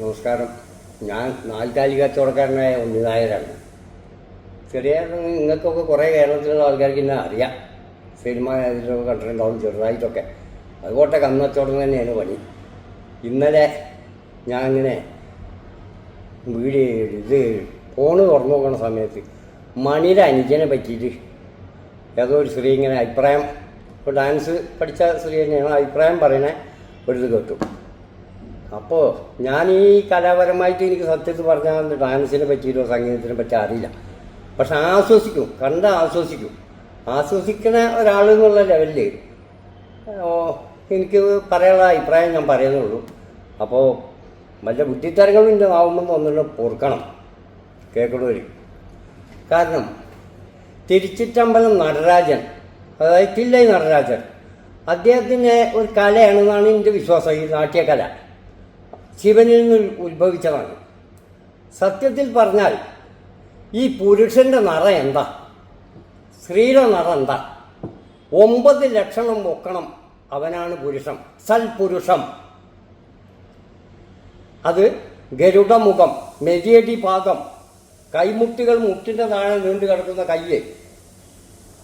നമസ്കാരം. ഞാൻ നാൽക്കാലിക കച്ചവടക്കാരനായ ഉണ്ണിനായരാണ് ചെറിയ നിങ്ങൾക്കൊക്കെ കുറേ കേരളത്തിലുള്ള ആൾക്കാർക്ക് എന്നെ അറിയാം. സിനിമ ഇതിലൊക്കെ കണ്ടിട്ടുണ്ടാവും ചെറുതായിട്ടൊക്കെ. അതുകൊട്ടെ കന്നച്ചോടം തന്നെയാണ് പണി. ഇന്നലെ ഞാൻ ഇങ്ങനെ വീട് ഇത് ഫോണ് തുറന്നു നോക്കണ സമയത്ത് മണിയുടെ അനുജനെ പറ്റിയിട്ട് ഏതോ ഒരു സ്ത്രീ ഇങ്ങനെ അഭിപ്രായം ഇപ്പോൾ ഡാൻസ് പഠിച്ച സ്ത്രീ തന്നെയാണ് അഭിപ്രായം പറയണേ ഒരു ഇത് കേട്ടു. അപ്പോൾ ഞാൻ ഈ കലാപരമായിട്ട് എനിക്ക് സത്യത്തിൽ പറഞ്ഞാൽ ഡാൻസിനെ പറ്റിയിട്ടോ സംഗീതത്തിനെ പറ്റി അറിയില്ല. പക്ഷെ ആശ്വസിക്കും കണ്ട ആശ്വസിക്കും ആശ്വസിക്കുന്ന ഒരാൾ എന്നുള്ള ലെവലിൽ എനിക്ക് പറയാനുള്ള അഭിപ്രായം ഞാൻ പറയുന്നുള്ളൂ. അപ്പോൾ വല്ല ഇന്ന് ആവുമ്പോൾ ഒന്നുകൂടെ പൊറുക്കണം കേൾക്കണവർ കാരണം തിരുച്ചിറ്റമ്പലം നടരാജൻ അതായത് തില്ലൈ നടരാജൻ അദ്ദേഹത്തിന്റെ ഒരു കലയാണെന്നാണ് എന്റെ വിശ്വാസം ഈ നാട്യകല. ശിവനിൽ നിന്ന് ഉത്ഭവിച്ചതാണ്. സത്യത്തിൽ പറഞ്ഞാൽ ഈ പുരുഷന്റെ നിറ എന്താ? സ്ത്രീയുടെ നിറ എന്താ? ഒമ്പത് ലക്ഷണം പൊക്കണം അവനാണ് പുരുഷം. സൽപുരുഷം. അത് ഗരുഡമുഖം മെതിയടി പാദം കൈമുട്ടുകൾ മുട്ടിന്റെ താഴെ നീണ്ടു കിടക്കുന്ന കയ്യ്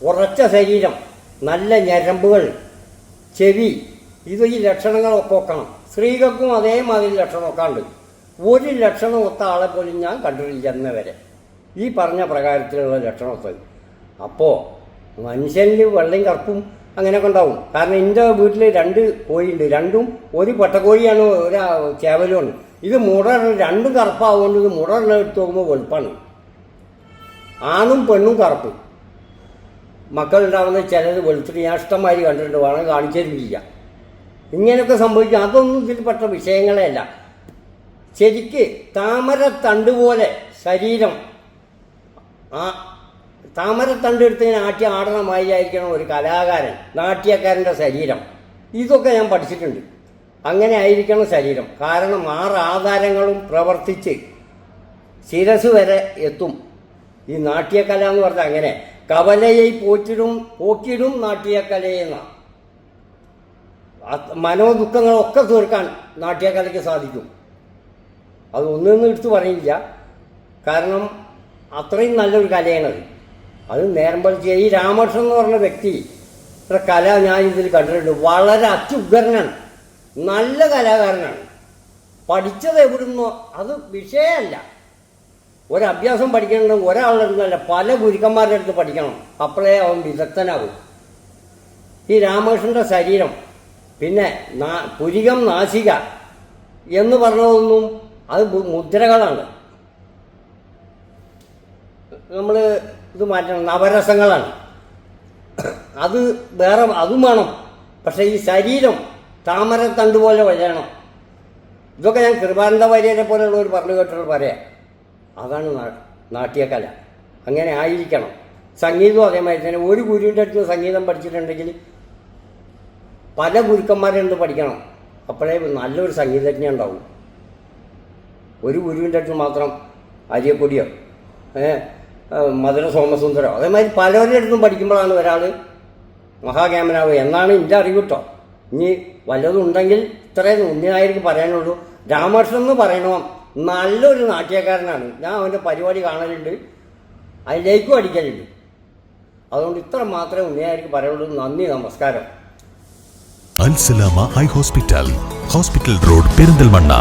ഉറച്ച ശരീരം നല്ല ഞരമ്പുകൾ ചെവി ഇത് ഈ ലക്ഷണങ്ങളൊക്കെ ഒക്കണം സ്ത്രീകൾക്കും അതേമാതിരി ലക്ഷണമൊക്കെ ഉണ്ട് ഒരു ലക്ഷണം ഒത്ത ആളെ പോലും ഞാൻ കണ്ടിട്ടില്ല എന്ന് വരെ. ഈ പറഞ്ഞ പ്രകാരത്തിലുള്ള ലക്ഷണമൊക്കെ അപ്പോൾ മനുഷ്യന്റെ വെള്ളയും കറുപ്പും അങ്ങനെയൊക്കെ ഉണ്ടാവും. കാരണം എന്റെ വീട്ടിൽ രണ്ട് കോഴിയുണ്ട്. രണ്ടും ഒരു പട്ടക്കോഴിയാണ് ഒരു ചേവലുമാണ് ഇത് മുട രണ്ടും കറുപ്പാവുകൊണ്ട് ഇത് മുട എടുത്ത് നോക്കുമ്പോൾ വെളുപ്പാണ്. ആണും പെണ്ണും കറുപ്പ്. മക്കളുണ്ടാവുന്ന ചിലത് വെളുത്തിട്ട് ഞാൻ ഇഷ്ടമായി കണ്ടിട്ടുണ്ട്. വേണം കാണിച്ചു തരുന്നില്ല. ഇങ്ങനെയൊക്കെ സംഭവിക്കും. അതൊന്നും ഇതിൽപ്പെട്ട വിഷയങ്ങളെയല്ല. ശരിക്ക് താമരത്തണ്ട് പോലെ ശരീരം ആ താമരത്തണ്ട് എടുത്ത് ആട്ടി ആടണ മാതിരിയായിരിക്കണം ഒരു കലാകാരൻ നാട്യക്കാരന്റെ ശരീരം. ഇതൊക്കെ ഞാൻ പഠിച്ചിട്ടുണ്ട്. അങ്ങനെ ആയിരിക്കണം ശരീരം. കാരണം ആറ് ആധാരങ്ങളും പ്രവർത്തിച്ച് ശിരസ് വരെ എത്തും. ഈ നാട്യകല എന്ന് പറഞ്ഞാൽ അങ്ങനെ. കവലയെ പോറ്റിടും പോക്കിടും നാട്യകലയെന്ന മനോദുഃഖങ്ങളൊക്കെ തീർക്കാൻ നാട്യകലയ്ക്ക് സാധിക്കും. അത് ഒന്നൊന്നും എടുത്തു പറയില്ല. കാരണം അത്രയും നല്ലൊരു കലയാണത്. അത് നേരമ്പളിച്ച് ഈ രാമകൃഷ്ണൻ എന്ന് പറഞ്ഞ വ്യക്തി ഇത്ര കല ഞാൻ ഇതിൽ കണ്ടിട്ടുണ്ട്. വളരെ അത്യുഗ്രനാണ്. നല്ല കലാകാരനാണ്. പഠിച്ചത് എവിടുന്നോ അത് വിഷയമല്ല ഒരഭ്യാസം പഠിക്കണമെങ്കിൽ ഒരാളുടെ അടുത്തല്ല പല ഗുരുക്കന്മാരുടെ അടുത്ത് പഠിക്കണം. അപ്പോഴേ അവൻ വിദഗ്ധനാകും ഈ രാമകൃഷ്ണന്റെ ശരീരം പിന്നെ പുരികം നാശിക എന്ന് പറഞ്ഞതൊന്നും അത് മുദ്രകളാണ്. നമ്മൾ ഇത് മാറ്റണം നവരസങ്ങളാണ്. അത് വേറെ അതും വേണം. പക്ഷേ ഈ ശരീരം താമരത്തണ്ട് പോലെ വരണം ഇതൊക്കെ ഞാൻ കൃപാനന്ദ വാര്യരെ പോലെയുള്ളവർ പറഞ്ഞു കേട്ടിട്ട് പറയാം. അതാണ് നാട്യകല. അങ്ങനെ ആയിരിക്കണം. സംഗീതവും അതേമാതിരി തന്നെ. ഒരു ഗുരുവിന്റെ അടുത്ത് സംഗീതം പഠിച്ചിട്ടുണ്ടെങ്കിൽ പല ഗുരുക്കന്മാരെ നിന്ന് പഠിക്കണം. അപ്പോഴേ നല്ലൊരു സംഗീതജ്ഞ ഉണ്ടാവും. ഒരു ഗുരുവിന്റെ അടുത്ത് മാത്രം അരിയപ്പൊടിയോ ഏ മധുര സോമസുന്ദരോ അതേമാതിരി പലവരുടെ അടുത്തും പഠിക്കുമ്പോഴാണ് ഒരാൾ മഹാക്യാമനാവ് എന്നാണ് എന്റെ അറിവ് കേട്ടോ. ഇനി വല്ലതും ഉണ്ടെങ്കിൽ ഇത്രയും ഉണ്ണിനായിരിക്കും പറയാനുള്ളൂ. രാമകൃഷ്ണൻ എന്ന് പറയണോ. നല്ലൊരു നാട്യക്കാരനാണ്. ഞാൻ അവന്റെ പരിപാടി കാണലുണ്ട്. അതിലേക്കും അടിക്കലുണ്ട്. അതുകൊണ്ട് ഇത്ര മാത്രമേ ഉണ്ണിനായിരിക്കും പറയുള്ളൂ നന്ദി നമസ്കാരം. Al Salama eye hospital. Hospital road Perinthalmanna